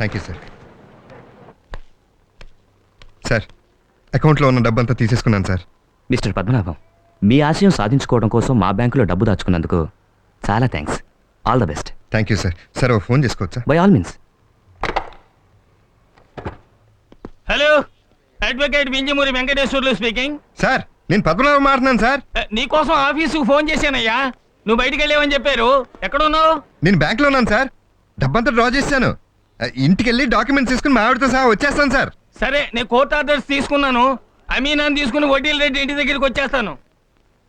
Thank you sir sir అకౌంట్లో ఉన్న డబ్బంతా తీసేసుకున్నాను సార్ మిస్టర్ పద్మనాభం మీ ఆశయం సాధించుకోవడం కోసం మా బ్యాంకులో డబ్బు దాచుకున్నందుకు చాలా thanks all the best thank you sir sir oh phone చేసుకోవచ్చా? By all means hello advocate Vinjamuri Venkateswarlu speaking sir నేను పద్మనాభం మాట్లాడుతున్నాను సార్ నీకోసం ఆఫీసుకు ఫోన్ చేశానయ్యా. నువ్వు బయటికి వెళ్ళావని చెప్పారు. ఎక్కడున్నావు? నేను బ్యాంక్లో ఉన్నాను సార్ డబ్బంతా డ్రా చేశాను ఇంటికి వెళ్ళి డాక్యుమెంట్స్ తీసుకుని మా ఆవిడతో సహా వచ్చేస్తాను సార్. సరే నేను కోర్ట్ ఆర్డర్స్ తీసుకున్నాను. అమీనాన్ని తీసుకుని వడ్డీల రెడ్డి ఇంటి దగ్గరికి వచ్చేస్తాను.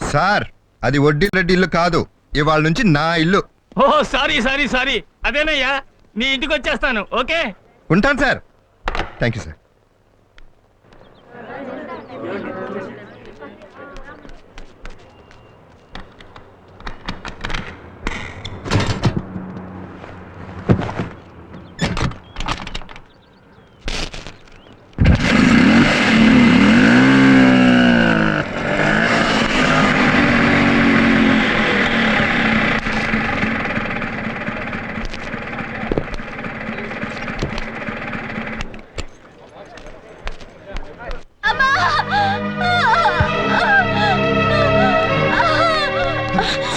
సార్ అది వడ్డీ రెడ్డి ఇల్లు కాదు. ఇవాళ నుంచి నా ఇల్లు. Oh sorry sorry sorry. అదేనయ్యా నీ ఇంటికి వచ్చేస్తాను ఓకే? ఉంటాను sir. Thank you sir.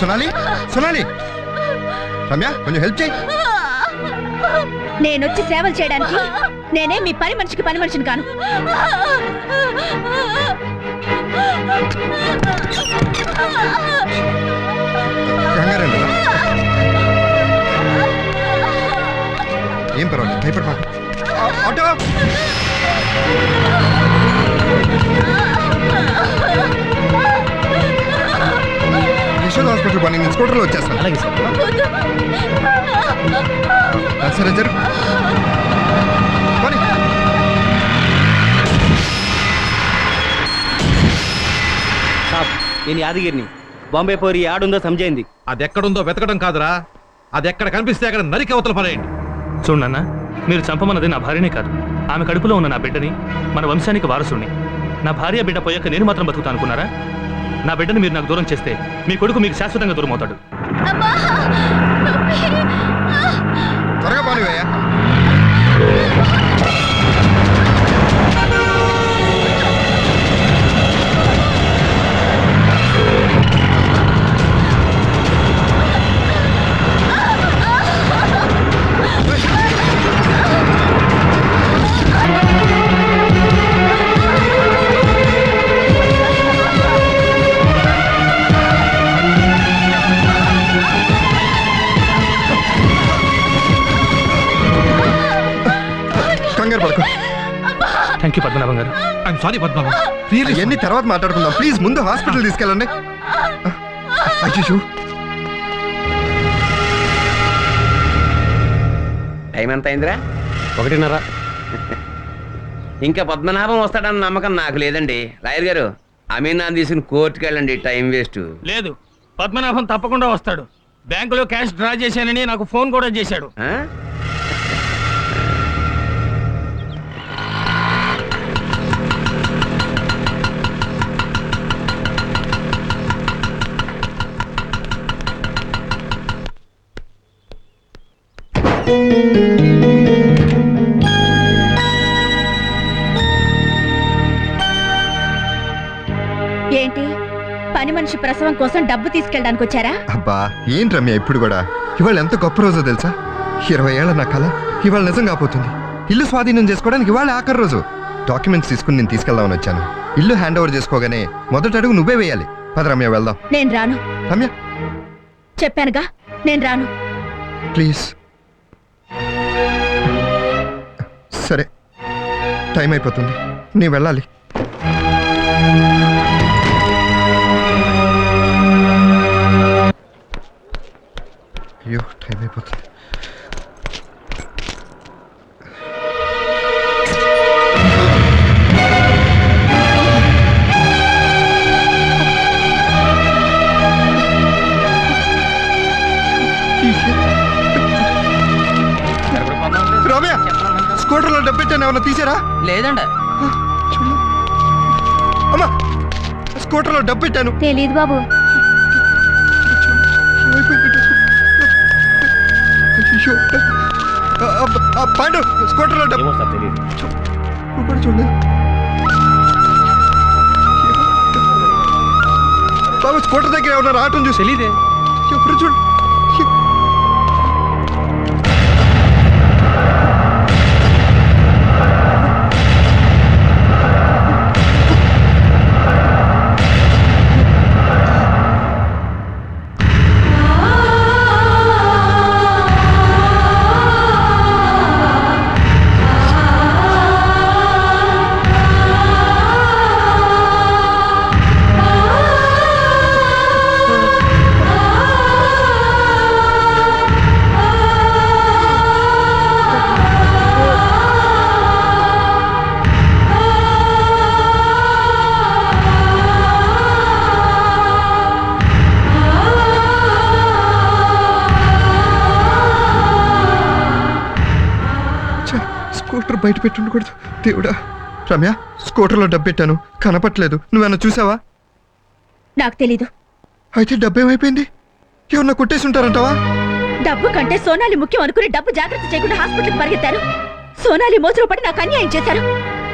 Sonali Sonali. Ramya కొంచెం హెల్ప్ చేయి. నేనొచ్చి సేవలు చేయడానికి నేనే మీ పని మనిషికి పని మనిషిని కాను. కంగారు ఏం లేదా? ఏం పర్వాలేదు భయపడమాకు. ఆటో. పని నేను స్కూటర్లో వచ్చేస్తాను. అలాగే సార్. ఆ, సరే నేను యాదగిరిని బాంబే పోరి ఆడుందో సమజైంది అది ఎక్కడుందో వెతకడం కాదురా. అది ఎక్కడ కనిపిస్తే అక్కడ నరికి అవతల పడేయండి. చూడన్న మీరు చంపమన్నది నా భార్యనే కాదు. ఆమె కడుపులో ఉన్న నా బిడ్డని మన వంశానికి వారసుని నా భార్య బిడ్డ పోయాక నేను మాత్రం బతుకుతా అనుకున్నారా? నా బిడ్డని మీరు నాకు దూరం చేస్తే మీ కొడుకు మీకు శాశ్వతంగా దూరం అవుతాడు త్వరగా పోనివయ్యా కంగారు పడుకో థ్యాంక్ యూ పద్మనాభం గారు. I'm sorry Padmanabham. రియల్లీ అవన్నీ తర్వాత మాట్లాడుకుందాం? ప్లీజ్ ముందు హాస్పిటల్ తీసుకెళ్ళండి. అయ్యో టైం ఎంత అయిందిరా? ఒకటిన్నర. ఇంకా పద్మనాభం వస్తాడన్న నమ్మకం నాకు లేదండి. లాయర్ గారు అమీనాన్ని తీసుకుని కోర్టుకి వెళ్ళండి. టైం వేస్ట్ లేదు. పద్మనాభం తప్పకుండా వస్తాడు. బ్యాంకులో క్యాష్ డ్రా చేశానని నాకు ఫోన్ కూడా చేశాడు. ఏంటి? పని మనిషి ప్రసవం కోసం డబ్బు తీసుకెళ్ళడానికి వచ్చారా? అబ్బా ఏంటి రమ్య ఇప్పుడు కూడా? ఇవాళ ఎంత గొప్ప రోజో తెలుసా? ఇరవై ఏళ్ళ నా కళ ఇవాళ నిజం కాబోతుంది ఇల్లు స్వాధీనం చేసుకోవడానికి ఇవాళ ఆఖరి రోజు. డాక్యుమెంట్స్ తీసుకుని నేను తీసుకెళ్దామని వచ్చాను. ఇల్లు హ్యాండ్ ఓవర్ చేసుకోగానే మొదటి అడుగు నువ్వే వేయాలి. పద రమ్య వెళ్దాం. నేను రాను. రమ్య. చెప్పానుగా నేను రాను. ప్లీజ్. సరే. టైం అయిపోతుంది. నీ వెళ్ళాలి. అయ్యో టైం అయిపోతుంది. స్కూటర్లో డబ్బెట్టాను ఏమన్నా తీసారా? లేదండి. అమ్మా స్కూటర్లో డబ్బు పెట్టాను తెలీదు బాబు? అయ్యో ఆ, ఆ, పాండు స్కూటర్లో డబ్బు బాబు స్కూటర్ దగ్గర ఎవరన్నా ఆటోని చూసి ఎప్పుడు చూడు. స్కూటర్ బయట పెట్టి ఉండకూడదు. దేవుడా రమ్య స్కూటర్లో డబ్బు పెట్టాను. కనపట్లేదు నువ్వేమన్నా చూసావా? నాకు తెలీదు. అయితే డబ్బు ఏమైపోయింది ఎవరన్నా కొట్టేసి ఉంటారంటావా? డబ్బు కంటే సోనాలి ముఖ్యం అనుకుని డబ్బు జాగ్రత్త చేయకుండా హాస్పిటల్కి పరిగెత్తారు. సోనాలి మోజులో పడి నాకు అన్యాయం చేశారు.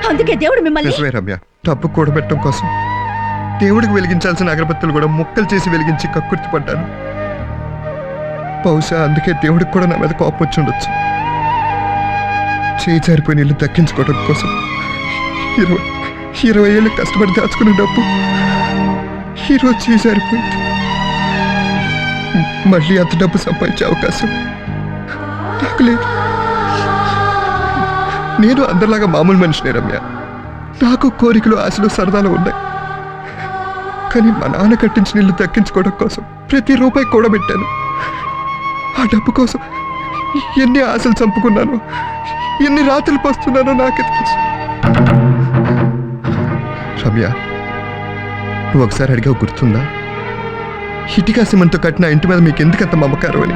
అందుకే దేవుడు మిమ్మల్ని రమ్య. డబ్బు కూడబెట్టడం కోసం. దేవుడికి వెలిగించాల్సిన అగరబత్తులు కూడా ముక్కలు చేసి వెలిగించి కక్కుర్తి పడ్డాను. బహుశా అందుకే దేవుడికి కూడా నా మీద కోపం వచ్చి ఉండొచ్చు. చేయి జారిపోయిన ఇల్లు దక్కించుకోవడం కోసం ఇరవై ఇరవై ఏళ్ళు కష్టపడి దాచుకున్న డబ్బు ఈరోజు చేయి జారిపోయింది. మళ్ళీ అంత డబ్బు సంపాదించే అవకాశం నాకు లేదు. నేను అందరిలాగా మామూలు మనిషినే రమ్య. నాకు కోరికలు ఆశలు సరదాలు ఉన్నాయి. కానీ మా నాన్న కట్టించిన ఇల్లు దక్కించుకోవడం కోసం ప్రతి రూపాయి కూడబెట్టాను. ఆ డబ్బు కోసం ఎన్ని ఆశలు చంపుకున్నాను ఎన్ని రాత్రులు పస్తున్నానో నాకే తెలుసు. రమ్య నువ్వు ఒకసారి అడిగావు గుర్తుందా? ఇటుకా సిమెంట్తో కట్టిన ఇంటి మీద మీకు ఎందుకంత మమకారం అని?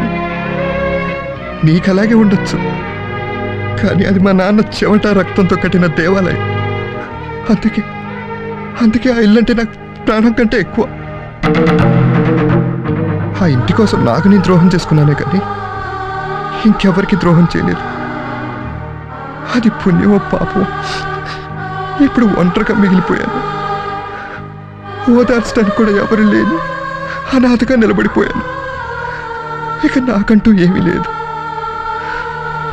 నీకు అలాగే ఉండొచ్చు. కానీ అది మా నాన్న చెమట రక్తంతో కట్టిన దేవాలయం. అందుకే అందుకే ఆ ఇల్లు అంటే నాకు ప్రాణం కంటే ఎక్కువ. ఆ ఇంటి కోసం నాకు నేను ద్రోహం చేసుకున్నానే కానీ ఇంకెవరికి ద్రోహం చేయలేదు. అది పుణ్యమో పాపం ఇప్పుడు ఒంటరిగా మిగిలిపోయాను. ఓదార్చడానికి కూడా ఎవరు లేని అనాథగా నిలబడిపోయాను. ఇక నాకంటూ ఏమీ లేదు.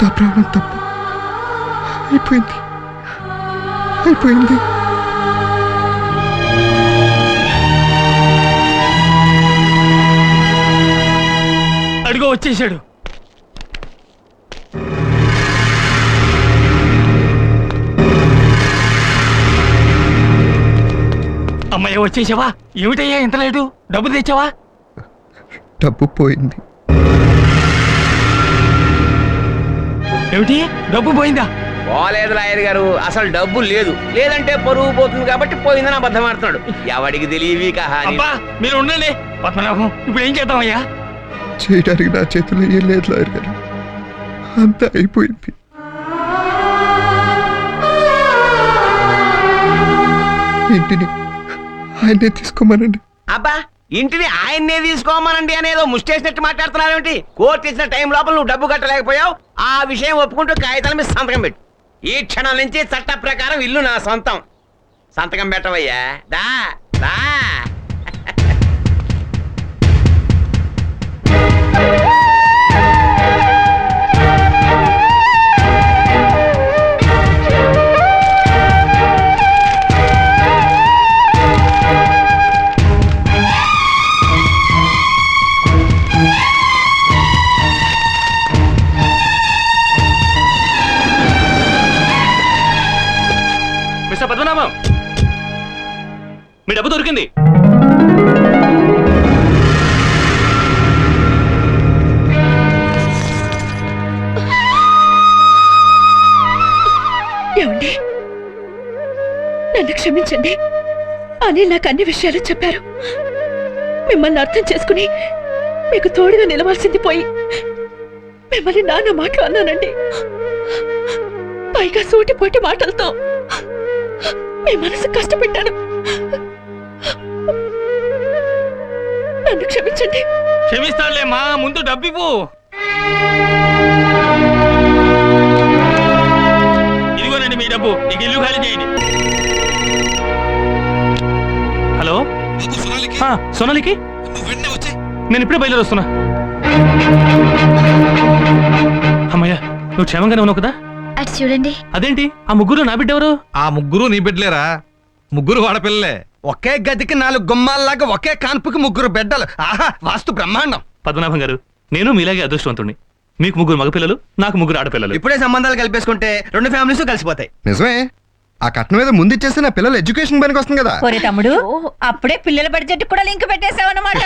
నా ప్రాణం తప్ప. అయిపోయింది. అయిపోయింది. అడుగు వచ్చేసాడు అమ్మయ్య వచ్చేసావా? ఏమిటయ్యా ఇంత లేటు? డబ్బు తెచ్చావా? డబ్బు పోయింది. ఏమిటి? డబ్బు పోయిందా? పోలేదు లాయర్ గారు అసలు డబ్బు లేదు. లేదంటే పరువు పోతుంది కాబట్టి పోయిందని అబద్ధం ఆడుతున్నాడు. ఎవడికి తెలియవి కహాని? అబ్బా మీరు ఉండండి. పద్మనాభం ఇప్పుడు ఏం చేద్దామయ్యా? చేయడానికి నా చేతిలో ఏం లేదు లాయర్ గారు. అంతా అయిపోయింది. ఇంటిని ఆయనే తీసుకోమనండి. అబ్బా ఇంటిని ఆయన్నే తీసుకోమనండి అనేదో ముష్టేసినట్టు మాట్లాడుతున్నావేంటి కోర్టు ఇచ్చిన టైం లోపల నువ్వు డబ్బు కట్టలేకపోయావు. ఆ విషయం ఒప్పుకుంటూ కాగితాల మీద సంతకం పెట్టు. ఈ క్షణం నుంచి చట్ట ప్రకారం ఇల్లు నా సొంతం. సంతకం పెట్టవయ్యా. దా దా. మీ డబ్బు దొరికింది. ఏమండి? నన్ను క్షమించండి. అని నాకు అన్ని విషయాలు చెప్పారు. మిమ్మల్ని అర్థం చేసుకుని మీకు తోడుగా నిలవాల్సింది పోయి మిమ్మల్ని నాన్న మాటలు అన్నానండి. పైగా సూటిపోటి మాటలతో మీ మనసు కష్టపెట్టాను. క్షమించండి. క్షమిస్తాడులే మా ముందు డబ్బు ఇవ్వు డబ్బు ఇక ఇల్లు ఖాళీ చేయండి. హలో? ఆ, సోనాలికి? నేను ఇప్పుడే బయలుదేరి వస్తున్నా అమ్మయ్యా నువ్వు క్షేమంగానే ఉన్నావు కదా? అటు చూడండి. అదేంటి? ఆ ముగ్గురు నా బిడ్డ ఎవరు ఆ ముగ్గురు నీ బిడ్డలేరా? ముగ్గురు వాడపిల్లలే ఒకే గదికి నాలుగు గుమ్మాల్లాగా ఒకే కాన్పుకి ముగ్గురు బిడ్డలు. ఆహా వాస్తు బ్రహ్మాండం. పద్మనాభం గారు నేను మీలాగే అదృష్టవంతుణ్ణి. మీకు ముగ్గురు మగపిల్లలు నాకు ముగ్గురు ఆడపిల్లలు. ఇప్పుడే సంబంధాలు కలిపేసుకుంటే రెండు ఫ్యామిలీస్ కలిసిపోతాయి. నిజమే. ఆ కట్నం మీద ముందు ఇచ్చేస్తే నా పిల్లలు ఎడ్యుకేషన్ పనికి వస్తుంది కదా. ఒరే తమ్ముడు అప్పుడే పిల్లల బడ్జెట్ కూడా లింక్ పెట్టేశావన్నమాట.